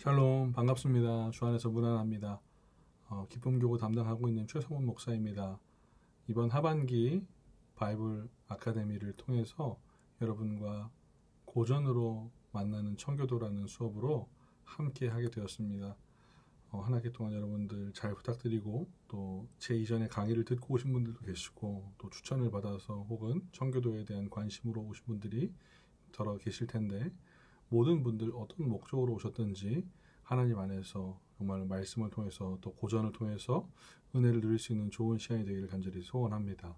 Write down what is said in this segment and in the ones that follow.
샬롬 반갑습니다. 주 안에서 무난합니다. 어, 기쁨 교구 담당하고 있는 최성훈 목사입니다. 이번 하반기 바이블 아카데미를 통해서 여러분과 고전으로 만나는 청교도라는 수업으로 함께 하게 되었습니다. 어, 한 학기 동안 여러분들 잘 부탁드리고 또 제 이전에 강의를 듣고 오신 분들도 계시고 또 추천을 받아서 혹은 청교도에 대한 관심으로 오신 분들이 더러 계실 텐데 모든 분들 어떤 목적으로 오셨든지 하나님 안에서 정말 말씀을 통해서 또 고전을 통해서 은혜를 누릴 수 있는 좋은 시간이 되기를 간절히 소원합니다.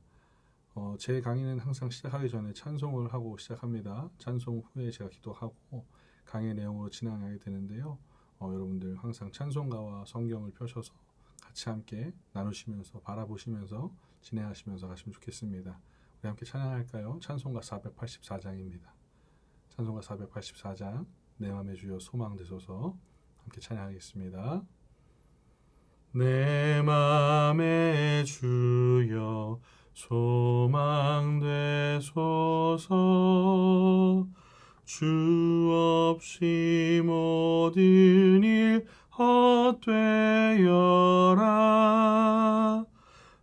어, 제 강의는 항상 시작하기 전에 찬송을 하고 시작합니다. 찬송 후에 제가 기도하고 강의 내용으로 진행하게 되는데요. 어, 여러분들 항상 찬송가와 성경을 펴셔서 같이 함께 나누시면서 바라보시면서 진행하시면서 가시면 좋겠습니다. 우리 함께 찬양할까요? 찬송가 484장입니다. 찬송가 484장 내 맘에 주여 소망 되소서 함께 찬양하겠습니다. 내 맘에 주여 소망 되소서 주 없이 모든 일 헛되어라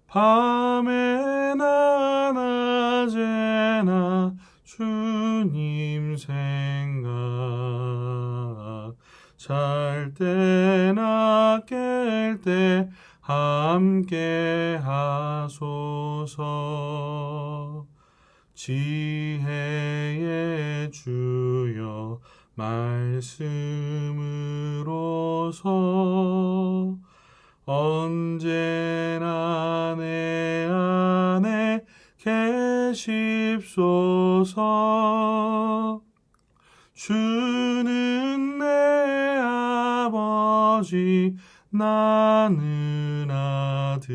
밤에 때나 깰 때 함께 하소서. 지혜의 주여 말씀으로서 언제나 내 안에 계십소서. 주 나는 아들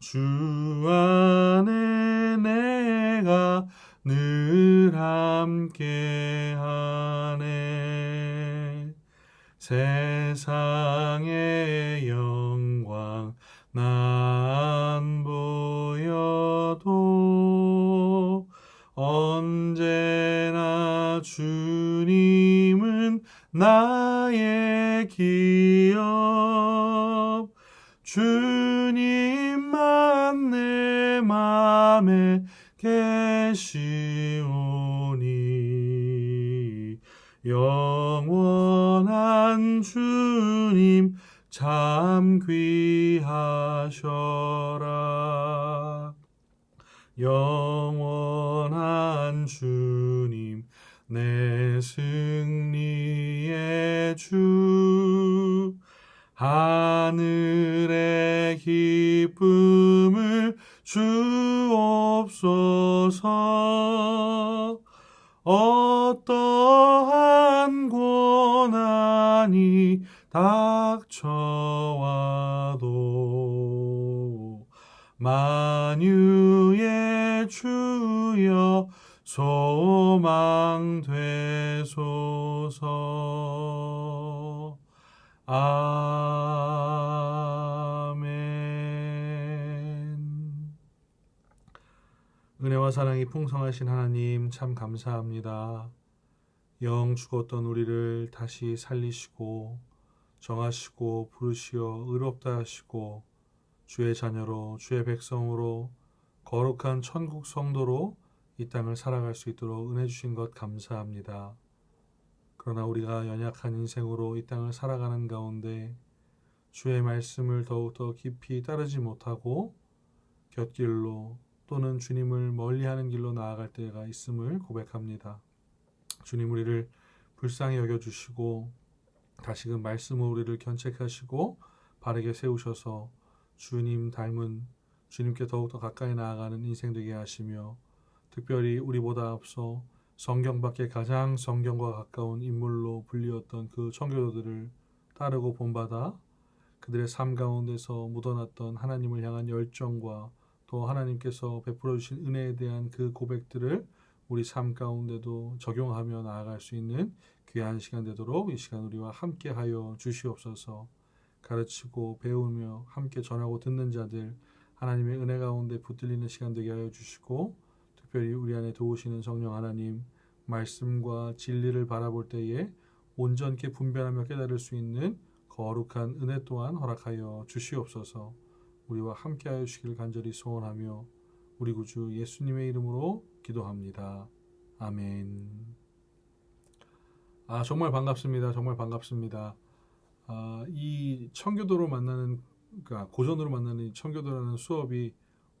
주 안에 내가 늘 함께하네. 세상의 영광 난 보여도 언제나 주님은 나의 기업 주님만 내 맘에 계시오니. 영원한 주님 참 귀하셔라. 영원한 주님 내 승리의 주 하늘의 기쁨을 주옵소서. 어떠한 고난이 닥쳐와도 만유의 주여 소망 되소서 아멘 은혜와 사랑이 풍성하신 하나님 참 감사합니다. 영 죽었던 우리를 다시 살리시고 정하시고 부르시어 의롭다 하시고 주의 자녀로 주의 백성으로 거룩한 천국 성도로 이 땅을 살아갈 수 있도록 은혜 주신 것 감사합니다. 그러나 우리가 연약한 인생으로 이 땅을 살아가는 가운데 주의 말씀을 더욱더 깊이 따르지 못하고 곁길로 또는 주님을 멀리하는 길로 나아갈 때가 있음을 고백합니다. 주님 우리를 불쌍히 여겨 주시고 다시금 말씀으로 우리를 견책하시고 바르게 세우셔서 주님 닮은 주님께 더욱더 가까이 나아가는 인생 되게 하시며 특별히 우리보다 앞서 성경 밖에 가장 성경과 가까운 인물로 불리었던 그 청교도들을 따르고 본받아 그들의 삶 가운데서 묻어났던 하나님을 향한 열정과 또 하나님께서 베풀어 주신 은혜에 대한 그 고백들을 우리 삶 가운데도 적용하며 나아갈 수 있는 귀한 시간 되도록 이 시간 우리와 함께 하여 주시옵소서. 가르치고 배우며 함께 전하고 듣는 자들 하나님의 은혜 가운데 붙들리는 시간 되게 하여 주시고 특별히 우리 안에 도우시는 성령 하나님 말씀과 진리를 바라볼 때에 온전케 분별하며 깨달을 수 있는 거룩한 은혜 또한 허락하여 주시옵소서. 우리와 함께하여 주시길 간절히 소원하며 우리 구주 예수님의 이름으로 기도합니다. 아멘. 아 정말 반갑습니다. 정말 반갑습니다. 아, 이 청교도로 만나는 그러니까 고전으로 만나는 이 청교도라는 수업이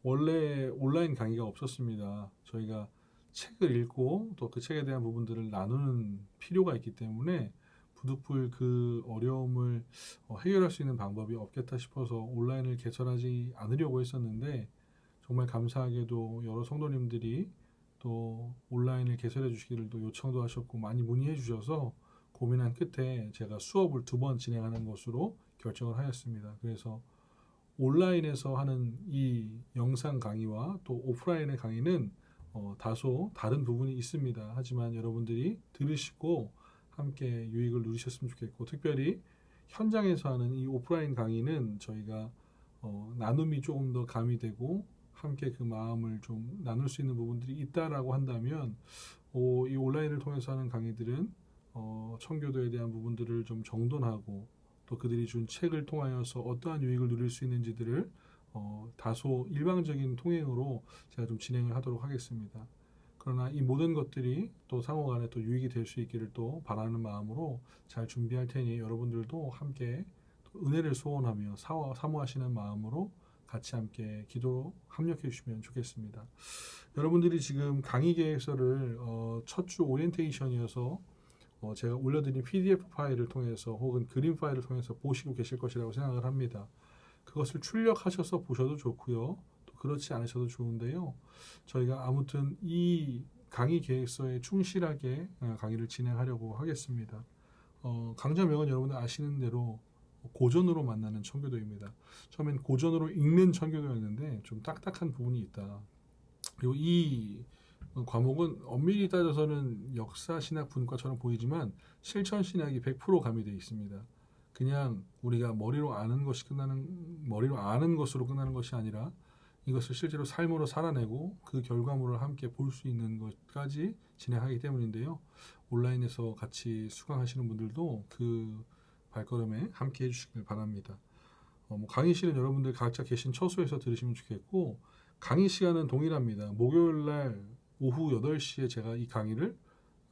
원래 온라인 강의가 없었습니다. 저희가 책을 읽고 또 그 책에 대한 부분들을 나누는 필요가 있기 때문에 부득불 그 어려움을 어, 해결할 수 있는 방법이 없겠다 싶어서 온라인을 개설하지 않으려고 했었는데 정말 감사하게도 여러 성도님들이 또 온라인을 개설해 주시기를 또 요청도 하셨고 많이 문의해 주셔서 고민한 끝에 제가 수업을 두 번 진행하는 것으로 결정을 하였습니다. 그래서 온라인에서 하는 이 영상 강의와 또 오프라인의 강의는 어, 다소 다른 부분이 있습니다. 하지만 여러분들이 들으시고 함께 유익을 누리셨으면 좋겠고 특별히 현장에서 하는 이 오프라인 강의는 저희가 어, 나눔이 조금 더 가미되고 함께 그 마음을 좀 나눌 수 있는 부분들이 있다라고 한다면 어, 이 온라인을 통해서 하는 강의들은 어, 청교도에 대한 부분들을 좀 정돈하고 또 그들이 준 책을 통하여서 어떠한 유익을 누릴 수 있는지들을 어, 다소 일방적인 통행으로 제가 좀 진행을 하도록 하겠습니다. 그러나 이 모든 것들이 또 상호 간에 또 유익이 될 수 있기를 또 바라는 마음으로 잘 준비할 테니 여러분들도 함께 또 은혜를 소원하며 사모하시는 마음으로 같이 함께 기도 합력해 주시면 좋겠습니다. 여러분들이 지금 강의 계획서를 어, 첫 주 오리엔테이션이어서 어, 제가 올려드린 PDF 파일을 통해서 혹은 그림 파일을 통해서 보시고 계실 것이라고 생각을 합니다. 그것을 출력하셔서 보셔도 좋고요. 또 그렇지 않으셔도 좋은데요. 저희가 아무튼 이 강의 계획서에 충실하게 어, 강의를 진행하려고 하겠습니다. 어, 강좌명은 여러분들 아시는 대로 고전으로 만나는 청교도입니다. 처음엔 고전으로 읽는 청교도였는데 좀 딱딱한 부분이 있다. 그리고 이 과목은 엄밀히 따져서는 역사 신학 분과처럼 보이지만 실천 신학이 100% 가미되어 있습니다. 그냥 우리가 머리로 아는 것이 끝나는 머리로 아는 것으로 끝나는 것이 아니라 이것을 실제로 삶으로 살아내고 그 결과물을 함께 볼 수 있는 것까지 진행하기 때문인데요. 온라인에서 같이 수강하시는 분들도 그 발걸음에 함께 해주시길 바랍니다. 어, 뭐 강의실은 여러분들 각자 계신 처소에서 들으시면 좋겠고 강의 시간은 동일합니다. 목요일 날 오후 8시에 제가 이 강의를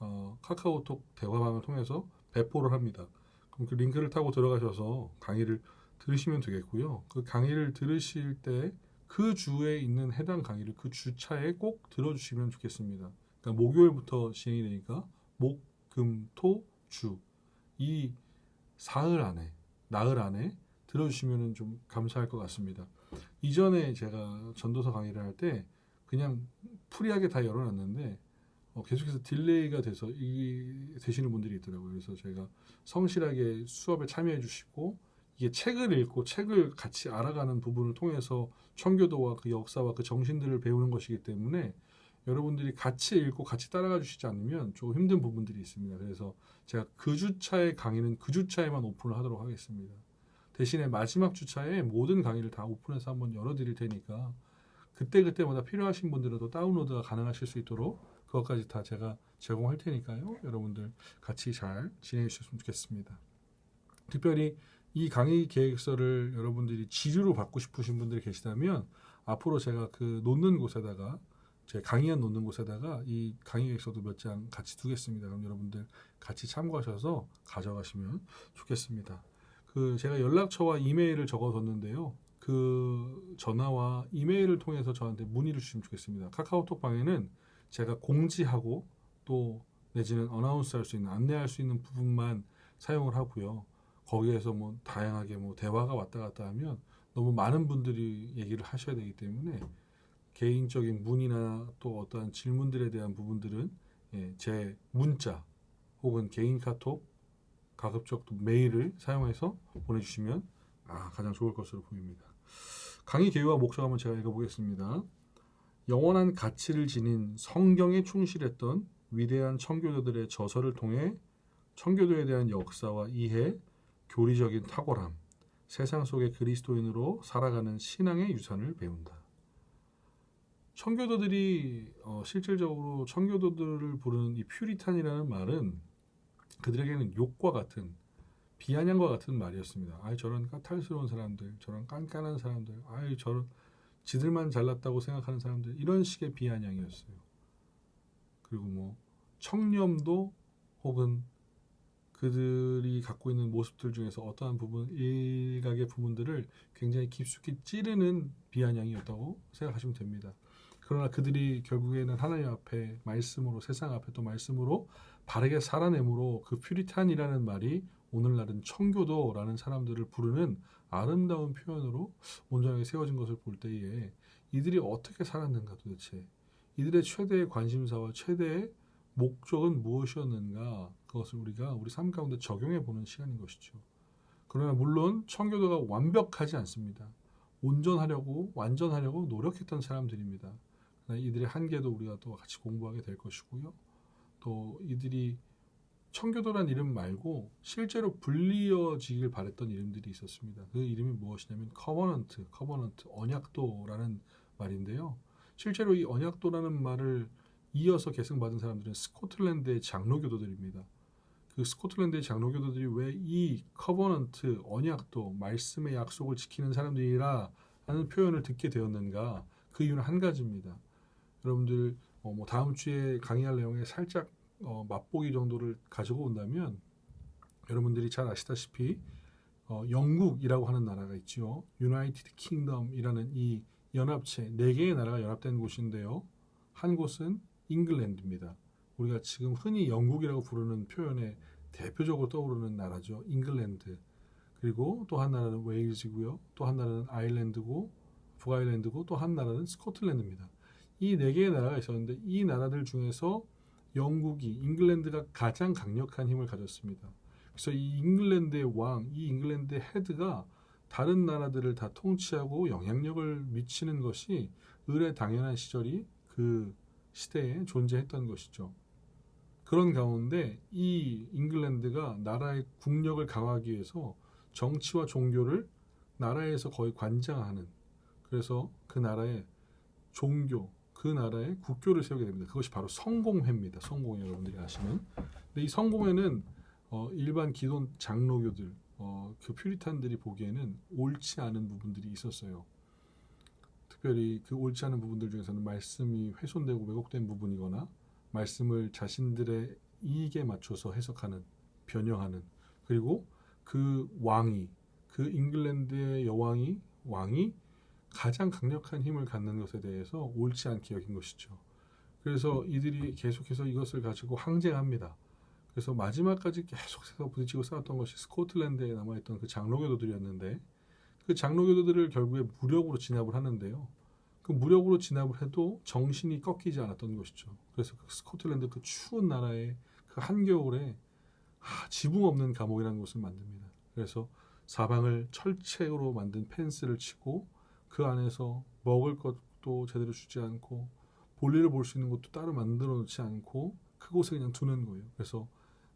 어, 카카오톡 대화방을 통해서 배포를 합니다. 그럼 그 링크를 타고 들어가셔서 강의를 들으시면 되겠고요. 그 강의를 들으실 때 그 주에 있는 해당 강의를 그 주차에 꼭 들어주시면 좋겠습니다. 그러니까 목요일부터 진행이 되니까 목, 금, 토, 주. 이 사흘 안에, 나흘 안에 들어주시면 좀 감사할 것 같습니다. 이전에 제가 전도서 강의를 할 때 그냥 프리하게 다 열어놨는데 어, 계속해서 딜레이가 돼서 이 되시는 분들이 있더라고요. 그래서 제가 성실하게 수업에 참여해 주시고 이게 책을 읽고 책을 같이 알아가는 부분을 통해서 청교도와 그 역사와 그 정신들을 배우는 것이기 때문에 여러분들이 같이 읽고 같이 따라가 주시지 않으면 조금 힘든 부분들이 있습니다. 그래서 제가 그 주차의 강의는 그 주차에만 오픈을 하도록 하겠습니다. 대신에 마지막 주차에 모든 강의를 다 오픈해서 한번 열어드릴 테니까 그때그때마다 필요하신 분들은 또 다운로드가 가능하실 수 있도록 그것까지 다 제가 제공할 테니까요. 여러분들 같이 잘 진행해 주셨으면 좋겠습니다. 특별히 이 강의 계획서를 여러분들이 지류로 받고 싶으신 분들이 계시다면 앞으로 제가 그 놓는 곳에다가 제 강의안 놓는 곳에다가 이 강의 계획서도 몇 장 같이 두겠습니다. 그럼 여러분들 같이 참고하셔서 가져가시면 좋겠습니다. 그 제가 연락처와 이메일을 적어뒀는데요. 그 전화와 이메일을 통해서 저한테 문의를 주시면 좋겠습니다. 카카오톡 방에는 제가 공지하고 또 내지는 어나운스 할 수 있는 안내할 수 있는 부분만 사용을 하고요. 거기에서 뭐 다양하게 뭐 대화가 왔다 갔다 하면 너무 많은 분들이 얘기를 하셔야 되기 때문에 개인적인 문의나 또 어떠한 질문들에 대한 부분들은 예, 제 문자 혹은 개인 카톡 가급적 또 메일을 사용해서 보내주시면 아, 가장 좋을 것으로 보입니다. 강의 계획과 목적 한번 제가 읽어보겠습니다. 영원한 가치를 지닌 성경에 충실했던 위대한 청교도들의 저서를 통해 청교도에 대한 역사와 이해, 교리적인 탁월함, 세상 속의 그리스도인으로 살아가는 신앙의 유산을 배운다. 청교도들이 어, 실질적으로 청교도들을 부르는 이 퓨리탄이라는 말은 그들에게는 욕과 같은 비아냥과 같은 말이었습니다. 아이 저런 까탈스러운 사람들, 저런 깐깐한 사람들, 아이 저런 지들만 잘났다고 생각하는 사람들 이런 식의 비아냥이었어요. 그리고 뭐 청렴도 혹은 그들이 갖고 있는 모습들 중에서 어떠한 부분 일각의 부분들을 굉장히 깊숙이 찌르는 비아냥이었다고 생각하시면 됩니다. 그러나 그들이 결국에는 하나님 앞에 말씀으로 세상 앞에 또 말씀으로 바르게 살아내므로 그 퓨리탄이라는 말이 오늘날은 청교도라는 사람들을 부르는 아름다운 표현으로 온전하게 세워진 것을 볼 때에 이들이 어떻게 살았는가 도대체 이들의 최대의 관심사와 최대의 목적은 무엇이었는가 그것을 우리가 우리 삶 가운데 적용해 보는 시간인 것이죠. 그러나 물론 청교도가 완벽하지 않습니다. 온전하려고 완전하려고 노력했던 사람들입니다. 이들의 한계도 우리가 또 같이 공부하게 될 것이고요. 또 이들이 청교도란 이름 말고 실제로 불리어지길 바랬던 이름들이 있었습니다. 그 이름이 무엇이냐면 커버넌트, 커버넌트, 언약도라는 말인데요. 실제로 이 언약도라는 말을 이어서 계승받은 사람들은 스코틀랜드의 장로교도들입니다. 그 스코틀랜드의 장로교도들이 왜 이 커버넌트, 언약도, 말씀의 약속을 지키는 사람들이라 하는 표현을 듣게 되었는가? 그 이유는 한 가지입니다. 여러분들 어, 뭐 다음 주에 강의할 내용에 살짝 어, 맛보기 정도를 가지고 온다면 여러분들이 잘 아시다시피 어, 영국이라고 하는 나라가 있죠. 유나이티드 킹덤이라는 이 연합체 네 개의 나라가 연합된 곳인데요. 한 곳은 잉글랜드입니다. 우리가 지금 흔히 영국이라고 부르는 표현에 대표적으로 떠오르는 나라죠. 잉글랜드. 그리고 또 한 나라는 웨일즈고요. 또 한 나라는 아일랜드고 북아일랜드고 또 한 나라는 스코틀랜드입니다. 이 네 개의 나라가 있었는데 이 나라들 중에서 영국이 잉글랜드가 가장 강력한 힘을 가졌습니다. 그래서 이 잉글랜드의 왕, 이 잉글랜드의 헤드가 다른 나라들을 다 통치하고 영향력을 미치는 것이 의례 당연한 시절이 그 시대에 존재했던 것이죠. 그런 가운데 이 잉글랜드가 나라의 국력을 강화하기 위해서 정치와 종교를 나라에서 거의 관장하는 그래서 그 나라의 종교, 그 나라의 국교를 세우게 됩니다. 그것이 바로 성공회입니다. 성공회 여러분들이 아시는. 근데 이 성공회는 어, 일반 기존 장로교들, 어, 그 퓨리탄들이 보기에는 옳지 않은 부분들이 있었어요. 특별히 그 옳지 않은 부분들 중에서는 말씀이 훼손되고 왜곡된 부분이거나 말씀을 자신들의 이익에 맞춰서 해석하는, 변형하는 그리고 그 왕이 그 잉글랜드의 여왕이 왕이 가장 강력한 힘을 갖는 것에 대해서 옳지 않게 여긴 것이죠. 그래서 이들이 계속해서 이것을 가지고 항쟁합니다. 그래서 마지막까지 계속해서 부딪히고 싸웠던 것이 스코틀랜드에 남아있던 그 장로교도들이었는데 그 장로교도들을 결국에 무력으로 진압을 하는데요. 그 무력으로 진압을 해도 정신이 꺾이지 않았던 것이죠. 그래서 그 스코틀랜드 그 추운 나라의 그 한겨울에 아, 지붕 없는 감옥이라는 곳을 만듭니다. 그래서 사방을 철책으로 만든 펜스를 치고 그 안에서 먹을 것도 제대로 주지 않고 볼일을 볼 수 있는 것도 따로 만들어 놓지 않고 그곳에 그냥 두는 거예요. 그래서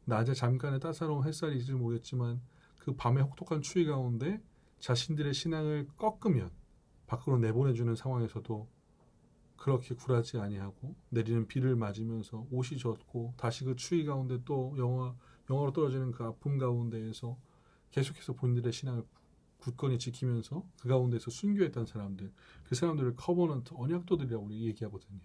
낮에 잠깐의 따사로운 햇살이지 모르겠지만 그 밤의 혹독한 추위 가운데 자신들의 신앙을 꺾으면 밖으로 내보내주는 상황에서도 그렇게 굴하지 아니하고 내리는 비를 맞으면서 옷이 젖고 다시 그 추위 가운데 또 영화 영화로 떨어지는 그 아픔 가운데에서 계속해서 본인들의 신앙을 굳건히 지키면서 그 가운데서 순교했던 사람들 그 사람들을 커버넌트 언약도들이라고 우리 얘기하거든요.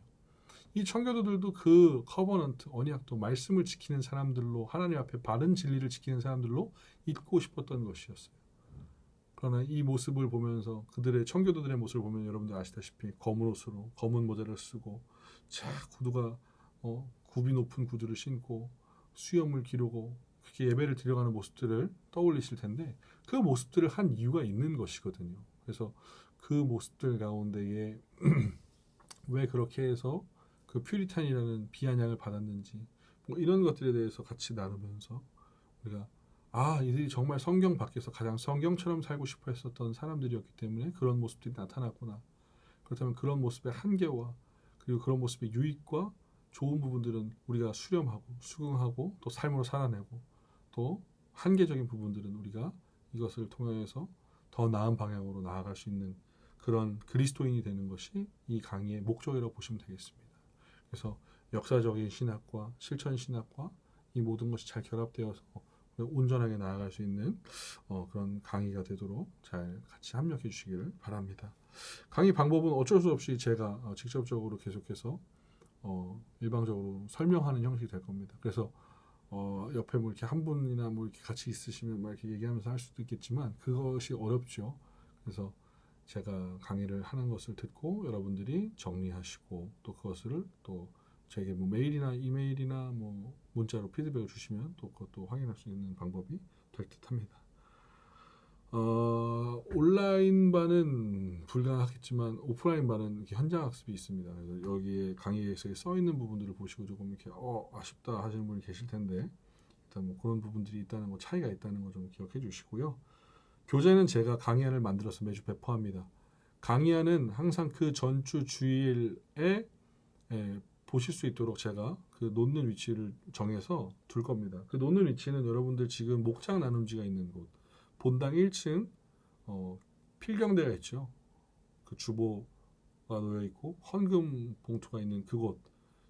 이 청교도들도 그 커버넌트 언약도 말씀을 지키는 사람들로 하나님 앞에 바른 진리를 지키는 사람들로 있고 싶었던 것이었어요. 그러나 이 모습을 보면서 그들의 청교도들의 모습을 보면 여러분들 아시다시피 검은 옷으로 검은 모자를 쓰고 자 구두가 어, 굽이 높은 구두를 신고 수염을 기르고 그렇게 예배를 드려가는 모습들을 떠올리실 텐데 그 모습들을 한 이유가 있는 것이거든요. 그래서 그 모습들 가운데에 왜 그렇게 해서 그 퓨리탄이라는 비아냥을 받았는지 뭐 이런 것들에 대해서 같이 나누면서 우리가 아 이들이 정말 성경 밖에서 가장 성경처럼 살고 싶어 했었던 사람들이었기 때문에 그런 모습들이 나타났구나. 그렇다면 그런 모습의 한계와 그리고 그런 모습의 유익과 좋은 부분들은 우리가 수렴하고 수긍하고 또 삶으로 살아내고 또 한계적인 부분들은 우리가 이것을 통해서 더 나은 방향으로 나아갈 수 있는 그런 그리스도인이 되는 것이 이 강의의 목적이라고 보시면 되겠습니다. 그래서 역사적인 신학과 실천 신학과 이 모든 것이 잘 결합되어서 온전하게 나아갈 수 있는 어, 그런 강의가 되도록 잘 같이 협력해 주시기를 바랍니다. 강의 방법은 어쩔 수 없이 제가 어, 직접적으로 계속해서 어, 일방적으로 설명하는 형식이 될 겁니다. 그래서 어, 옆에 뭐 이렇게 한 분이나 뭐 이렇게 같이 있으시면 막 이렇게 얘기하면서 할 수도 있겠지만 그것이 어렵죠. 그래서 제가 강의를 하는 것을 듣고 여러분들이 정리하시고 또 그것을 또 저에게 뭐 메일이나 이메일이나 뭐 문자로 피드백을 주시면 또 그것도 확인할 수 있는 방법이 될 듯합니다. 어, 온라인 반은 불가능하겠지만 오프라인 반은 이렇게 현장 학습이 있습니다. 그래서 여기에 강의에 써 있는 부분들을 보시고 조금 이렇게 어 아쉽다 하시는 분이 계실 텐데 일단 뭐 그런 부분들이 있다는 거 차이가 있다는 거 좀 기억해 주시고요. 교재는 제가 강의안을 만들어서 매주 배포합니다. 강의안은 항상 그 전주 주일에 예, 보실 수 있도록 제가 그 놓는 위치를 정해서 둘 겁니다. 그 놓는 위치는 여러분들 지금 목장 나눔지가 있는 곳, 본당 1층 어, 필경대가 있죠. 그 주보가 놓여 있고 헌금 봉투가 있는 그곳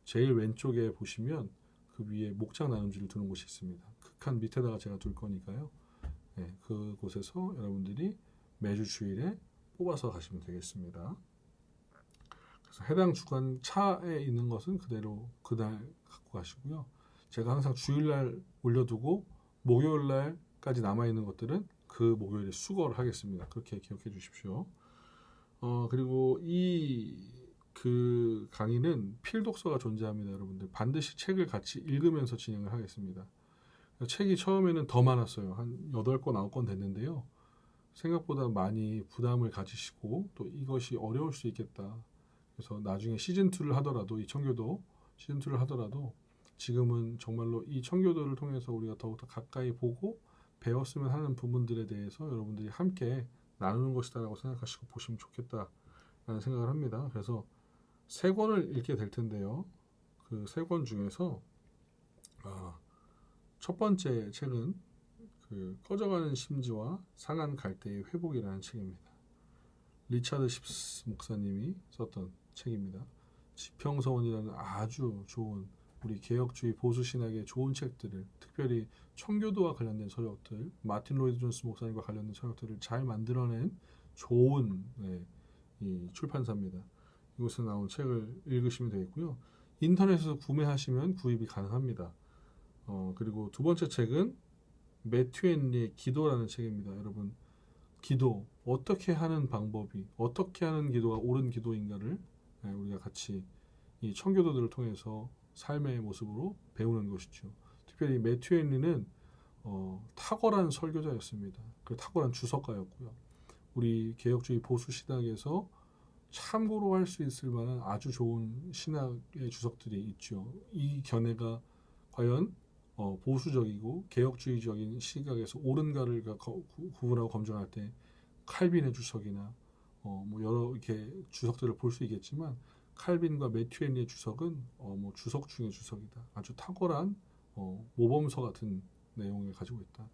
제일 왼쪽에 보시면 그 위에 목장 나눔지를 두는 곳이 있습니다. 극한 밑에다가 제가 둘 거니까요. 네, 그곳에서 여러분들이 매주 주일에 뽑아서 가시면 되겠습니다. 그래서 해당 주간 차에 있는 것은 그대로 그날 갖고 가시고요. 제가 항상 주일날 올려두고 목요일날까지 남아 있는 것들은 그 목요일에 수거를 하겠습니다. 그렇게 기억해 주십시오. 어 그리고 이 그 강의는 필독서가 존재합니다, 여러분들. 반드시 책을 같이 읽으면서 진행을 하겠습니다. 책이 처음에는 더 많았어요. 한 8권, 9권 됐는데요. 생각보다 많이 부담을 가지시고 또 이것이 어려울 수 있겠다. 그래서 나중에 시즌2를 하더라도 이 청교도 시즌2를 하더라도 지금은 정말로 이 청교도를 통해서 우리가 더욱더 가까이 보고 배웠으면 하는 부분들에 대해서 여러분들이 함께 나누는 것이다라고 생각하시고 보시면 좋겠다라는 생각을 합니다. 그래서 세 권을 읽게 될 텐데요. 그 세 권 중에서 아, 첫 번째 책은 그 꺼져가는 심지와 상한 갈대의 회복이라는 책입니다. 리차드 십스 목사님이 썼던 책입니다. 지평서원이라는 아주 좋은 우리 개혁주의 보수 신학의 좋은 책들을 특별히 청교도와 관련된 서적들, 마틴 로이드 존스 목사님과 관련된 서적들을 잘 만들어낸 좋은 네, 이 출판사입니다. 이곳에 나온 책을 읽으시면 되겠고요. 인터넷에서 구매하시면 구입이 가능합니다. 어, 그리고 두 번째 책은 매튜 앤리의 기도라는 책입니다. 여러분, 기도 어떻게 하는 방법이 어떻게 하는 기도가 옳은 기도인가를 네, 우리가 같이 이 청교도들을 통해서 삶의 모습으로 배우는 것이죠. 특별히 매튜 앤리는 어, 탁월한 설교자였습니다. 그 탁월한 주석가였고요. 우리 개혁주의 보수 신학에서 참고로 할 수 있을 만한 아주 좋은 신학의 주석들이 있죠. 이 견해가 과연 어, 보수적이고 개혁주의적인 시각에서 옳은가를 구분하고 검증할 때 칼빈의 주석이나 어, 뭐 여러 이렇게 주석들을 볼 수 있겠지만 칼빈과 매튜 앤리의 주석은 어, 뭐 주석 중의 주석이다. 아주 탁월한 어, 모범서 같은 내용을 가지고 있다.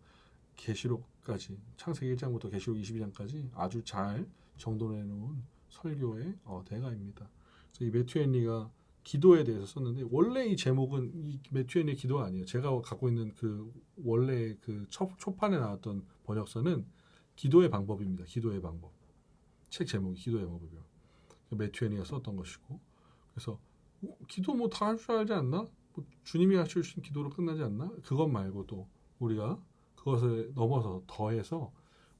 계시록까지 창세기 1장부터 계시록 22장까지 아주 잘 정돈해 놓은 설교의 어, 대가입니다. 그래서 이 매튜 앤리가 기도에 대해서 썼는데 원래 이 제목은 이 매튜 앤리의 기도가 아니에요. 제가 갖고 있는 그 원래 그 초, 초판에 나왔던 번역서는 기도의 방법입니다. 기도의 방법. 책 제목이 기도의 방법이요. 매튜 앤리가 썼던 것이고 그래서 어, 기도 뭐 다 할 줄 알지 않나? 뭐 주님이 하실 수 있는 기도로 끝나지 않나? 그것 말고도 우리가 그것을 넘어서 더해서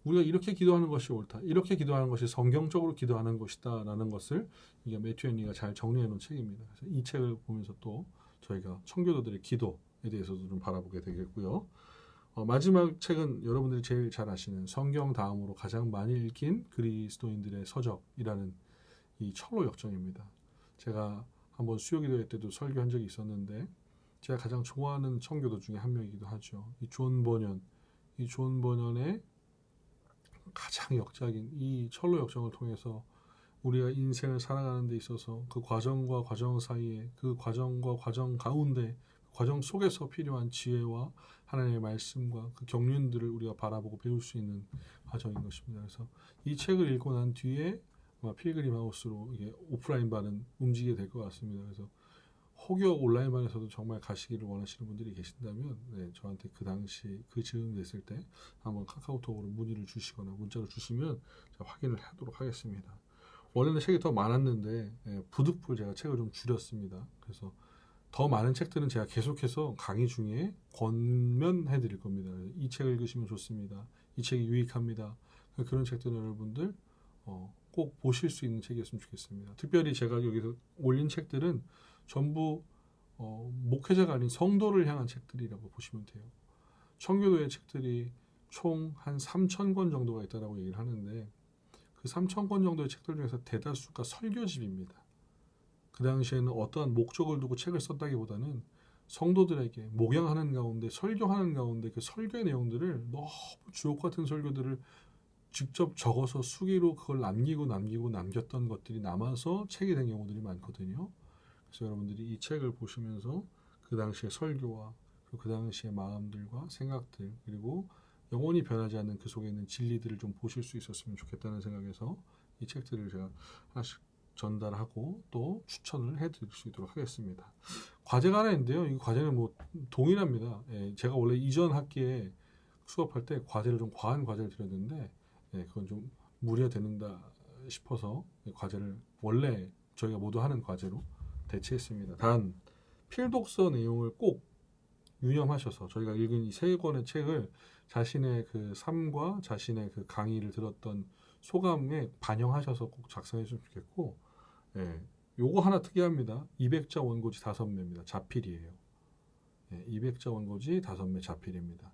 우리가 이렇게 기도하는 것이 옳다. 이렇게 기도하는 것이 성경적으로 기도하는 것이다라는 것을 이게 매튜 앤리가 잘 정리해 놓은 책입니다. 그래서 이 책을 보면서 또 저희가 청교도들의 기도에 대해서도 좀 바라보게 되겠고요. 어, 마지막 책은 여러분들이 제일 잘 아시는 성경 다음으로 가장 많이 읽힌 그리스도인들의 서적이라는 이 철로 역정입니다. 제가 한번 수요기도회 때도 설교한 적이 있었는데 제가 가장 좋아하는 청교도 중에 한 명이기도 하죠. 이 존 버년, 이 존 버년의 가장 역작인 이 철로 역정을 통해서 우리가 인생을 살아가는 데 있어서 그 과정과 과정 사이에 그 과정과 과정 가운데 그 과정 속에서 필요한 지혜와 하나님의 말씀과 그 경륜들을 우리가 바라보고 배울 수 있는 과정인 것입니다. 그래서 이 책을 읽고 난 뒤에 필그림 하우스로 이게 오프라인 반은 움직이게 될 것 같습니다. 그래서 혹여 온라인 반에서도 정말 가시기를 원하시는 분들이 계신다면 네, 저한테 그 당시 그 즈음 됐을 때 한번 카카오톡으로 문의를 주시거나 문자를 주시면 확인을 하도록 하겠습니다. 원래는 책이 더 많았는데 예, 부득불 제가 책을 좀 줄였습니다. 그래서 더 많은 책들은 제가 계속해서 강의 중에 권면해 드릴 겁니다. 이 책을 읽으시면 좋습니다. 이 책이 유익합니다. 그런 책들은 여러분들 어, 꼭 보실 수 있는 책이었으면 좋겠습니다. 특별히 제가 여기서 올린 책들은 전부 어, 목회자가 아닌 성도를 향한 책들이라고 보시면 돼요. 청교도의 책들이 총 한 3천 권 정도가 있다라고 얘기를 하는데 그 3천 권 정도의 책들 중에서 대다수가 설교집입니다. 그 당시에는 어떠한 목적을 두고 책을 썼다기보다는 성도들에게 목양하는 가운데 설교하는 가운데 그 설교의 내용들을 너무 주옥 같은 설교들을 직접 적어서 수기로 그걸 남기고 남기고 남겼던 것들이 남아서 책이 된 경우들이 많거든요. 그래서 여러분들이 이 책을 보시면서 그 당시의 설교와 그 당시의 마음들과 생각들 그리고 영원히 변하지 않는 그 속에 있는 진리들을 좀 보실 수 있었으면 좋겠다는 생각에서 이 책들을 제가 하나씩 전달하고 또 추천을 해드릴 수 있도록 하겠습니다. 과제가 하나 있는데요. 이 과제는 뭐 동일합니다. 예, 제가 원래 이전 학기에 수업할 때 과제를 좀 과한 과제를 드렸는데 예, 그건 좀 무리가 되는다 싶어서 과제를 원래 저희가 모두 하는 과제로 대체했습니다. 단 필독서 내용을 꼭 유념하셔서 저희가 읽은 이 세 권의 책을 자신의 그 삶과 자신의 그 강의를 들었던 소감에 반영하셔서 꼭 작성해 주시면 좋겠고, 예, 요거 하나 특이합니다. 200자 원고지 5매입니다. 자필이에요. 예, 200자 원고지 5매 자필입니다.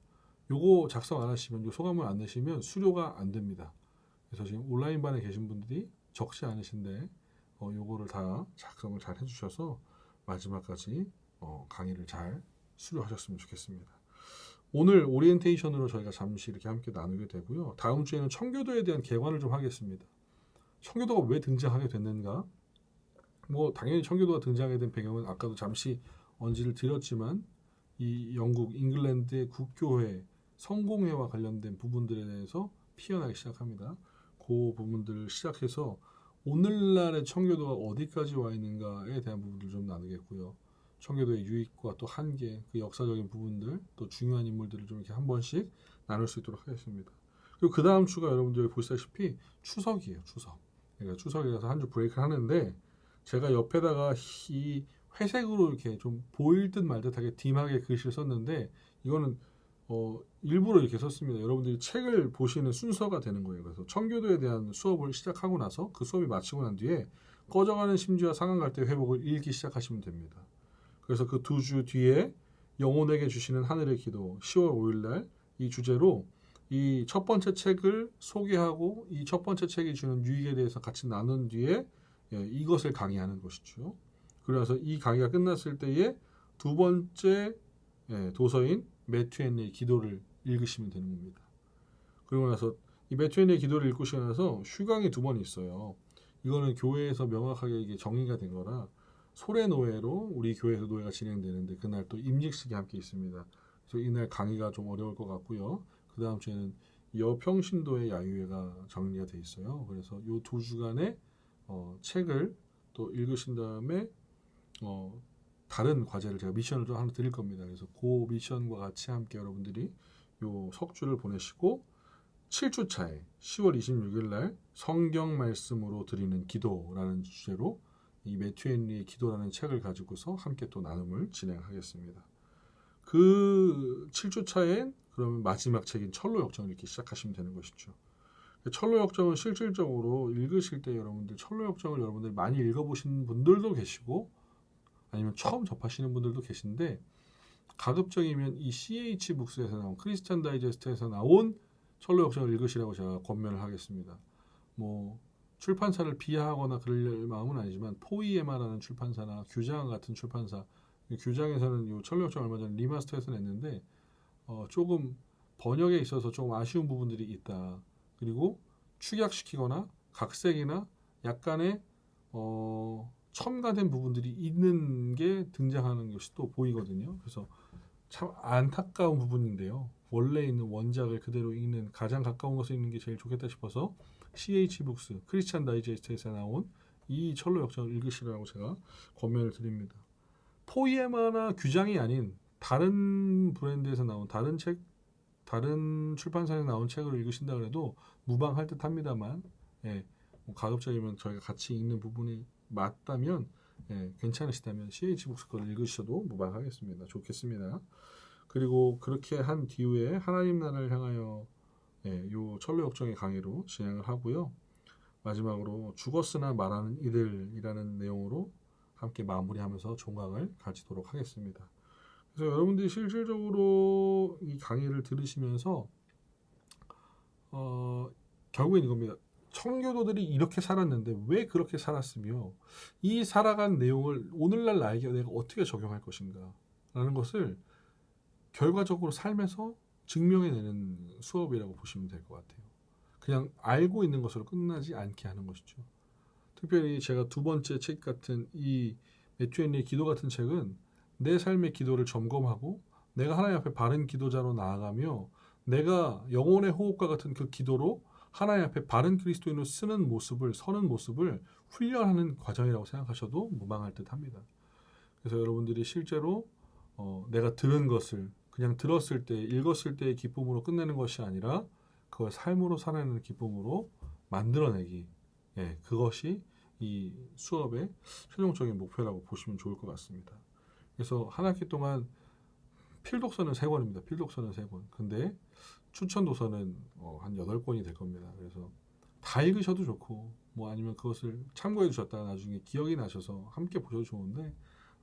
요거 작성 안 하시면, 요 소감을 안 내시면 수료가 안 됩니다. 그래서 지금 온라인 반에 계신 분들이 적지 않으신데, 어, 요거를 다 작성을 잘 해주셔서 마지막까지 어, 강의를 잘 수료하셨으면 좋겠습니다. 오늘 오리엔테이션으로 저희가 잠시 이렇게 함께 나누게 되고요. 다음 주에는 청교도에 대한 개관을 좀 하겠습니다. 청교도가 왜 등장하게 됐는가? 뭐 당연히 청교도가 등장하게 된 배경은 아까도 잠시 언지를 드렸지만 이 영국 잉글랜드의 국교회 성공회와 관련된 부분들에 대해서 피어나기 시작합니다. 그 부분들을 시작해서 오늘날의 청교도가 어디까지 와 있는가에 대한 부분들 좀 나누겠고요. 청교도의 유익과 또 한계, 그 역사적인 부분들, 또 중요한 인물들을 좀 이렇게 한 번씩 나눌 수 있도록 하겠습니다. 그리고 그 다음 주가 여러분들이 보시다시피 추석이에요, 추석. 그러니까 추석이라서 한 주 브레이크를 하는데 제가 옆에다가 이 회색으로 이렇게 좀 보일 듯 말 듯하게 딤하게 글씨를 썼는데 이거는 어, 일부러 이렇게 썼습니다. 여러분들이 책을 보시는 순서가 되는 거예요. 그래서 청교도에 대한 수업을 시작하고 나서 그 수업이 마치고 난 뒤에 꺼져가는 심지와 상한 갈대 회복을 읽기 시작하시면 됩니다. 그래서 그 두 주 뒤에 영혼에게 주시는 하늘의 기도 10월 5일 날 이 주제로 이 첫 번째 책을 소개하고 이 첫 번째 책이 주는 유익에 대해서 같이 나눈 뒤에 예, 이것을 강의하는 것이죠. 그래서 이 강의가 끝났을 때에 두 번째 예, 도서인 앤리의 기도를 읽으시면 되는 겁니다. 그리고 나서 이 앤리의 기도를 읽고 나서 휴강이 두 번 있어요. 이거는 교회에서 명확하게 이게 정의가 된 거라 소래 노예로 우리 교회에서 노예가 진행되는데 그날 또 임직식이 함께 있습니다. 그래서 이날 강의가 좀 어려울 것 같고요. 그 다음 주에는 여평신도의 야유회가 정리가 돼 있어요. 그래서 이두 주간에 어, 책을 또 읽으신 다음에 어, 다른 과제를 제가 미션을 좀 하나 드릴 겁니다. 그래서 그 미션과 같이 함께 여러분들이 요 석주를 보내시고 7주 차에 10월 26일 날 성경 말씀으로 드리는 기도라는 주제로 이 매튜 헨리의 기도라는 책을 가지고서 함께 또 나눔을 진행하겠습니다. 그 7주 차에 그러면 마지막 책인 철로 역정을 이렇게 시작하시면 되는 것이죠. 철로 역정은 실질적으로 읽으실 때 여러분들 철로 역정을 여러분들 많이 읽어보신 분들도 계시고 아니면 처음 접하시는 분들도 계신데 가급적이면 이 CH 북스에서 나온 크리스찬 다이제스트에서 나온 철로 역정을 읽으시라고 제가 권면을 하겠습니다. 뭐 출판사를 비하하거나 그럴 마음은 아니지만 포이에마라는 출판사나 규장 같은 출판사 규장에서는 이 철로 역정 얼마 전에 리마스터해서 냈는데 어, 조금 번역에 있어서 조금 아쉬운 부분들이 있다. 그리고 축약시키거나 각색이나 약간의 어, 첨가된 부분들이 있는 게 등장하는 것이 또 보이거든요. 그래서 참 안타까운 부분인데요. 원래 있는 원작을 그대로 읽는 가장 가까운 것을 읽는 게 제일 좋겠다 싶어서 CH 북스 크리스찬 다이제스트에서 나온 이 철로 역정을 읽으시라고 제가 권면을 드립니다. 포이에마나 규장이 아닌 다른 브랜드에서 나온 다른 책, 다른 출판사에서 나온 책을 읽으신다 그래도 무방할 듯 합니다만, 예, 뭐 가급적이면 저희가 같이 읽는 부분이 맞다면, 예, 괜찮으시다면 CH 거를 읽으셔도 무방하겠습니다. 좋겠습니다. 그리고 그렇게 한 뒤에 하나님 나라를 향하여 예, 요 철로 역정의 강의로 진행을 하고요. 마지막으로 죽었으나 말하는 이들이라는 내용으로 함께 마무리하면서 종강을 가지도록 하겠습니다. 그래서 여러분들이 실질적으로 이 강의를 들으시면서 어, 결국엔 이겁니다. 청교도들이 이렇게 살았는데 왜 그렇게 살았으며 이 살아간 내용을 오늘날 나에게 내가 어떻게 적용할 것인가 라는 것을 결과적으로 삶에서 증명해내는 수업이라고 보시면 될 것 같아요. 그냥 알고 있는 것으로 끝나지 않게 하는 것이죠. 특별히 제가 두 번째 책 같은 이 매튜앤리의 기도 같은 책은 내 삶의 기도를 점검하고 내가 하나님 앞에 바른 기도자로 나아가며 내가 영혼의 호흡과 같은 그 기도로 하나님 앞에 바른 그리스도인으로 쓰는 모습을 서는 모습을 훈련하는 과정이라고 생각하셔도 무방할 듯합니다. 그래서 여러분들이 실제로 어, 내가 들은 것을 그냥 들었을 때 읽었을 때의 기쁨으로 끝내는 것이 아니라 그걸 삶으로 살아내는 기쁨으로 만들어내기 예, 그것이 이 수업의 최종적인 목표라고 보시면 좋을 것 같습니다. 그래서 한 학기 동안 필독서는 세 권입니다. 필독서는 세 권. 근데 추천 도서는 어, 한 여덟 권이 될 겁니다. 그래서 다 읽으셔도 좋고 뭐 아니면 그것을 참고해 주셨다가 나중에 기억이 나셔서 함께 보셔도 좋은데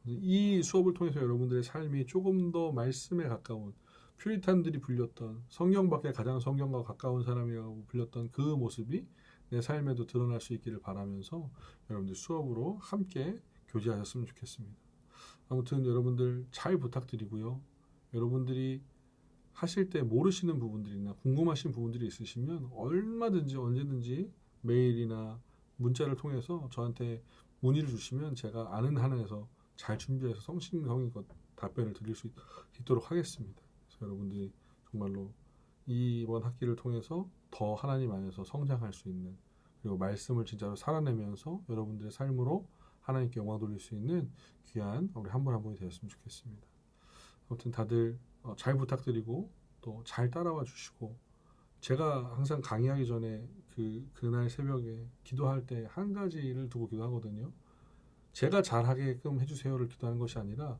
이 수업을 통해서 여러분들의 삶이 조금 더 말씀에 가까운 퓨리탄들이 불렸던 성경 밖에 가장 성경과 가까운 사람이라고 불렸던 그 모습이 내 삶에도 드러날 수 있기를 바라면서 여러분들 수업으로 함께 교제하셨으면 좋겠습니다. 아무튼 여러분들 잘 부탁드리고요. 여러분들이 하실 때 모르시는 부분들이나 궁금하신 부분들이 있으시면 얼마든지 언제든지 메일이나 문자를 통해서 저한테 문의를 주시면 제가 아는 한에서 잘 준비해서 성심성의껏 답변을 드릴 수 있, 도록 하겠습니다. 그래서 여러분들이 정말로 이번 학기를 통해서 더 하나님 안에서 성장할 수 있는 그리고 말씀을 진짜로 살아내면서 여러분들의 삶으로 하나님께 영광 돌릴 수 있는 귀한 우리 한 분 한 분이 되었으면 좋겠습니다. 아무튼 다들 어, 잘 부탁드리고 또 잘 따라와 주시고 제가 항상 강의하기 전에 그 그날 새벽에 기도할 때 한 가지를 두고 기도하거든요. 제가 잘하게끔 해주세요를 기도하는 것이 아니라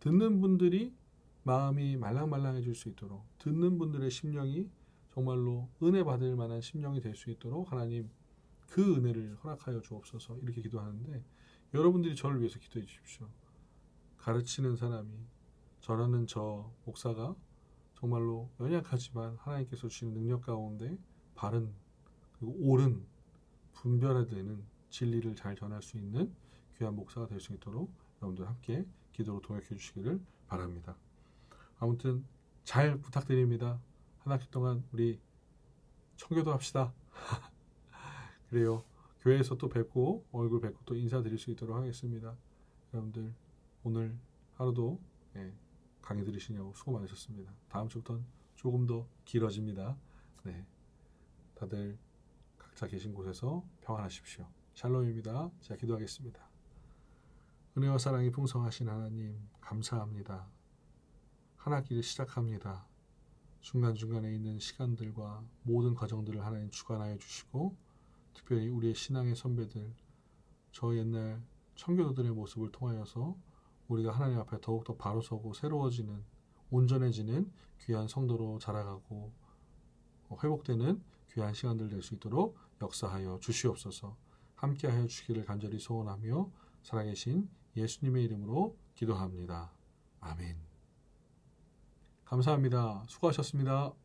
듣는 분들이 마음이 말랑말랑해질 수 있도록 듣는 분들의 심령이 정말로 은혜 받을 만한 심령이 될 수 있도록 하나님 그 은혜를 허락하여 주옵소서 이렇게 기도하는데 여러분들이 저를 위해서 기도해 주십시오. 가르치는 사람이 전하는 저 목사가 정말로 연약하지만 하나님께서 주시는 능력 가운데 바른 그리고 옳은 분별해되는 진리를 잘 전할 수 있는 귀한 목사가 될 수 있도록 여러분들 함께 기도로 동역해 주시기를 바랍니다. 아무튼 잘 부탁드립니다. 한 학기 동안 우리 청교도 합시다. 그래요. 교회에서 또 뵙고 얼굴 뵙고 또 인사드릴 수 있도록 하겠습니다. 여러분들 오늘 하루도 예, 강의 들으시냐고 수고 많으셨습니다. 다음 주부터는 조금 더 길어집니다. 네, 다들 각자 계신 곳에서 평안하십시오. 샬롬입니다. 제가 기도하겠습니다. 은혜와 사랑이 풍성하신 하나님 감사합니다. 한 학기를 시작합니다. 중간중간에 있는 시간들과 모든 과정들을 하나님 주관하여 주시고 특별히 우리의 신앙의 선배들 저 옛날 청교도들의 모습을 통하여서 우리가 하나님 앞에 더욱더 바로 서고 새로워지는 온전해지는 귀한 성도로 자라가고 회복되는 귀한 시간들 될 수 있도록 역사하여 주시옵소서 함께하여 주기를 간절히 소원하며 살아계신 예수님의 이름으로 기도합니다. 아멘. 감사합니다. 수고하셨습니다.